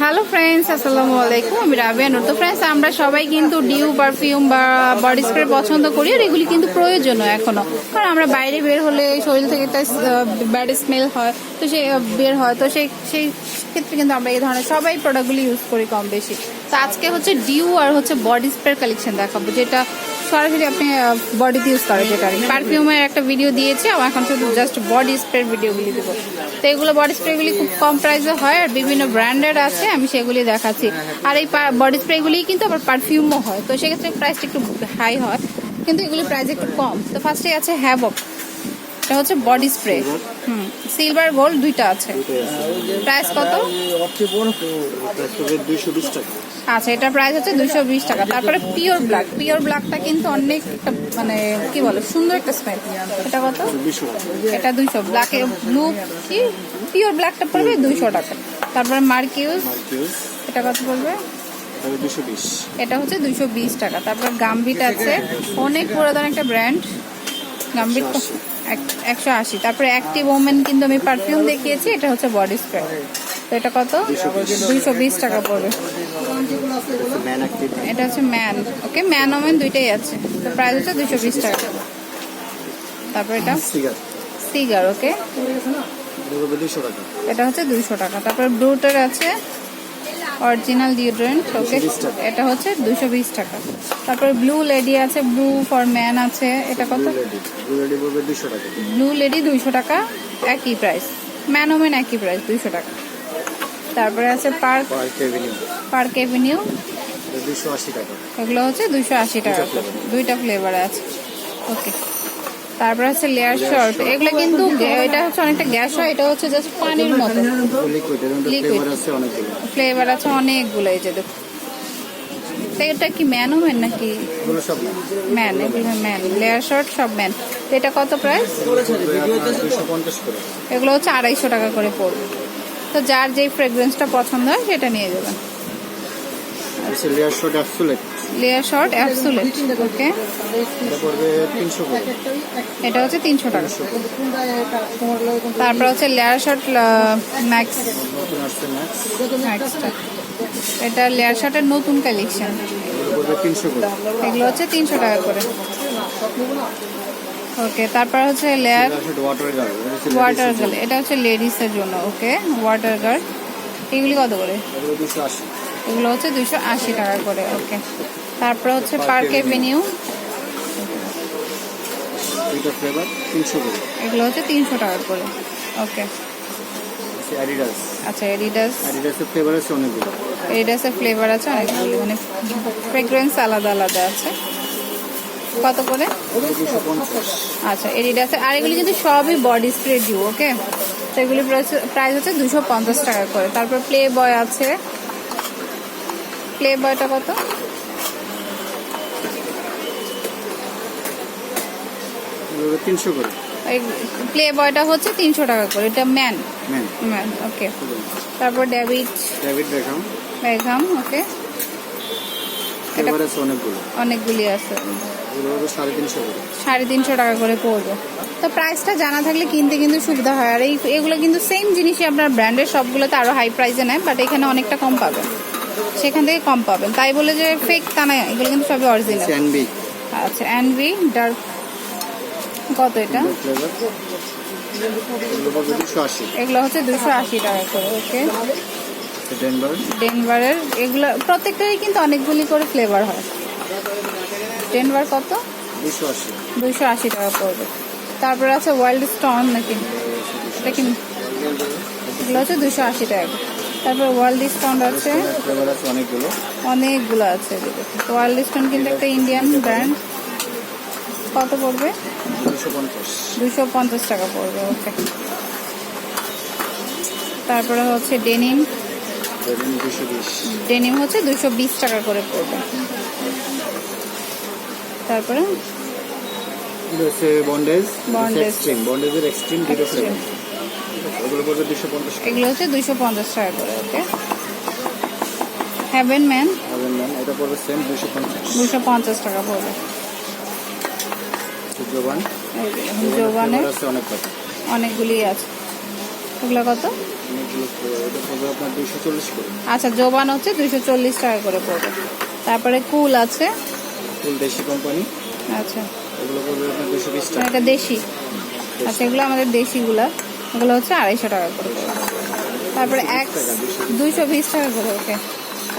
Hello friends আসসালামু আলাইকুম। আমি রাবিয়া তো ফ্রেন্ডস আমরা সবাই কিন্তু ডিউ পারফিউম বা বডি স্প্রে পছন্দ করি আর এগুলি কিন্তু প্রয়োজনও এখনও কারণ আমরা বাইরে বের হলে শরীর থেকে একটা ব্যাড স্মেল হয়, তো সে বের হয়। তো সেই সেই ক্ষেত্রে কিন্তু আমরা এই ধরনের সবাই প্রোডাক্টগুলি ইউজ করি কম বেশি। তো আজকে হচ্ছে ডিউ আর হচ্ছে বডি স্প্রে কালেকশন দেখাবো, যেটা সরাসরি আপনি বডিতে ইউজ করেন যেটা পারফিউমের একটা ভিডিও দিয়েছি আমার এখন শুধু জাস্ট বডি স্প্রে ভিডিওগুলি দেবো। তো এগুলো বডি স্প্রেগুলি খুব কম প্রাইসে হয়, আর বিভিন্ন ব্র্যান্ডের আছে, আমি সেগুলি দেখাচ্ছি। আর এই বডি স্প্রেগুলি কিন্তু আবার পারফিউমও হয়, তো সেক্ষেত্রে প্রাইসটা একটু হাই হয়, কিন্তু এগুলির প্রাইস একটু কম। তো ফার্স্টে আছে হ্যাবক এটা হচ্ছে বডি স্প্রে। হুম, সিলভার গোল্ড দুইটা আছে। প্রাইস কত? আচ্ছা এটা প্রাইস হচ্ছে দুশো বিশ টাকা। তারপরে পিওর ব্ল্যাক। পিওর ব্ল্যাকটা কিন্তু অনেক মানে কি বলে, সুন্দর একটা স্মেল। এটা কত? এটা দুইশো। ব্ল্যাক ব্লু, কি? পিওর ব্ল্যাকটা পড়বে দুইশো টাকা। তারপরে মার্কিউস, এটা কত পড়বে? দুইশো এটা হচ্ছে দুইশো বিশ টাকা। তারপরে গাম্বিট আছে। অনেক পুরাতন একটা ব্র্যান্ড। গাম্বিট একশো আশি। তারপরে অ্যাক্টিভ ওমেন কিন্তু আমি পারফিউম দেখিয়েছি এটা হচ্ছে বডি স্প্রে তো এটা কত? দুইশো বিশ টাকা পড়বে। এটা হচ্ছে ম্যান ওকে ম্যান ওমেন দুইটাই আছে। তো প্রাইস হচ্ছে দুশো বিশ টাকা। তারপর এটা? সিগার সিগার ওকে এটা হচ্ছে দুইশো টাকা। তারপর ব্লুটার আছে অরিজিনাল ডিওড্রেন্ট ওকে এটা হচ্ছে দুশো বিশ টাকা। তারপরে ব্লু লেডি আছে ব্লু ফর ম্যান আছে। এটা কত? ব্লু লেডি দুইশো টাকা। একই প্রাইস ম্যান ওমেন একই প্রাইস দুইশো টাকা। তারপরে আছে পার্ক পার্ক এভিনিউ এগুলো হচ্ছে দুইশো আশি টাকা। দুইটা ফ্লেভার আছে। ওকে তারপর হচ্ছে লেয়ার শর্ট এগুলো কিন্তু এটা হচ্ছে অনেকটা গ্যাস হয়, এটা হচ্ছে জাস্ট পানির মতো। লিকুইড. ফ্লেভার আছে অনেকগুলো এই যে দেখো। এটা কি ম্যান ওমেন নাকি? ম্যান, এগুলো ম্যান। লেয়ার শর্ট সব ম্যান। এটা কত প্রাইস এগুলো হচ্ছে আড়াইশো টাকা করে পড়বে। তো যার যেই ফ্রেগ্রেন্সটা পছন্দ হয় সেটা নিয়ে যাবেন। Layer shot absolute layer shot absolute okay এটা হচ্ছে তিনশো টাকা। তারপর হচ্ছে লেয়ার শর্ট ম্যাক্স এটা লেয়ার শর্টের নতুন কালেকশন এগুলো হচ্ছে তিনশো টাকা করে। ওকে তারপর হচ্ছে লেয়ার লেয়ার ওয়াটার গার্ড এটা হচ্ছে লেডিসের জন্য। ওকে ওয়াটার গার্ড এগুলি কত করে? এগুলো হচ্ছে দুশো আশি টাকা করে ওকে তারপর হচ্ছে পার্ক এভিনিউ এগুলো হচ্ছে তিনশো টাকা করে ওকে আচ্ছা এডিডাস ফ্লেভার আছে অনেকগুলো। এডিডাসের ফ্লেভার আছে অনেকগুলি মানে ফ্রেগ্রেন্স আলাদা আলাদা আছে। কত করে? আচ্ছা এডিডাসে আর এগুলি কিন্তু সবই বডি স্প্রে ডিউ ওকে তো এগুলি প্রাইস হচ্ছে দুশো পঞ্চাশ টাকা করে। তারপর প্লে বয় আছে। প্লে বয়টা কত তিনশো করে। প্লে বয়টা হচ্ছে তিনশো টাকা করে। এটা ম্যান। ম্যান। Man okay. তারপর ডেভিড ডেভিড ওকে। অনেকগুলো। আছে। সাড়ে তিনশো টাকা করে পড়বে। তো প্রাইসটা জানা থাকলে কিনতে কিন্তু সুবিধা হয়। আর এই এগুলো কিন্তু সেম জিনিসই আপনার ব্র্যান্ডের সবগুলোতে আরও হাই প্রাইসে নেয় বাট এখানে অনেকটা কম পাবেন। সেখান থেকে কম পাবেন। তাই বলে যে ফেক তা না এগুলো কিন্তু সবই অরিজিনাল আচ্ছা অ্যানভি ডার্ক কত এটা? এগুলো হচ্ছে দুশো আশি। টাকা করে ওকে। ডেনভার ডেনভারের এগুলো প্রত্যেকটারই কিন্তু অনেকগুলি করে ফ্লেভার হয়। ডেনভার কত? দুশো আশি। টাকা পড়বে। তারপর আছে ওয়াইল্ড স্টোন নাকি? এটা কি? এগুলো হচ্ছে দুশো আশি টাকা। তারপর ওয়াইল্ড স্টোন আছে। অনেকগুলো অনেকগুলো আছে ওয়াইল্ড স্টোন কিন্তু একটা ইন্ডিয়ান ব্র্যান্ড কত পড়বে? দুশো পঞ্চাশ টাকা পড়বে ওকে তারপরে হচ্ছে ডেনিম ডেনিম হচ্ছে দুশো বিশ টাকা করে পড়বে। তারপরে? Bondage Bondage. এক্সট্রিম বন্ডেজের এক্সট্রিম ওগুলো পড়বে এগুলো হচ্ছে দুশো পঞ্চাশ টাকা করে ওকে? হ্যাভেন ম্যান এটা পড়বে সেম পঞ্চাশ। টাকা পড়বে। অনেক কথা অনেকগুলি আছে। এগুলো কত? আচ্ছা জোবান হচ্ছে দুইশো চল্লিশ টাকা করে পড়বে। তারপরে কুল আছে? দেশি কোম্পানি। আচ্ছা। এগুলো পড়বে আপনার দুশো বিশ টাকা। এটা দেশি। আচ্ছা এগুলো আমাদের দেশিগুলা। এগুলো হচ্ছে আড়াইশো টাকা করে তারপরে এক দুইশো বিশ টাকা করে, ওকে।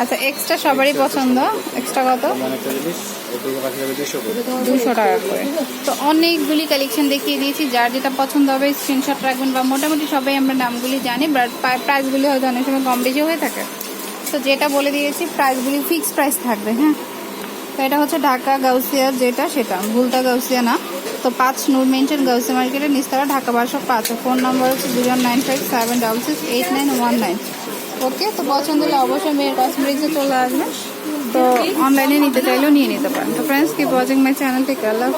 আচ্ছা এক্সট্রা সবারই পছন্দ। এক্সট্রা কত? দুশো টাকা করে। তো অনেকগুলি কালেকশন দেখিয়ে দিয়েছি। যার যেটা পছন্দ হবে স্ক্রিনশট রাখবেন বা মোটামুটি সবাই আমরা নামগুলি জানি বাট প্রাইসগুলি হয়তো অনেক সময় কম বেশি হয়ে থাকে। তো যেটা বলে দিয়েছি প্রাইসগুলি ফিক্সড প্রাইস থাকবে হ্যাঁ? তো এটা হচ্ছে ঢাকা গাউসিয়া, যেটা সেটা, ভুলতা গাউসিয়া না। তো পাঁচ নূর মেনশন গাউসি মার্কেটের নিস্তারা, ঢাকা বারোশো পাঁচ। ফোন নম্বর হচ্ছে দুজন nine five seven double six eight nine one nine okay তো পছন্দ হলে অবশ্যই মেয়ের কসমেটিক্সে চলে আসবে। তো অনলাইনে নিতে চাইলেও নিয়ে নিতে পারেন। তো ফ্রেন্ডস কি ওয়াচিং মাই চ্যানেল থেকে আল্লাহ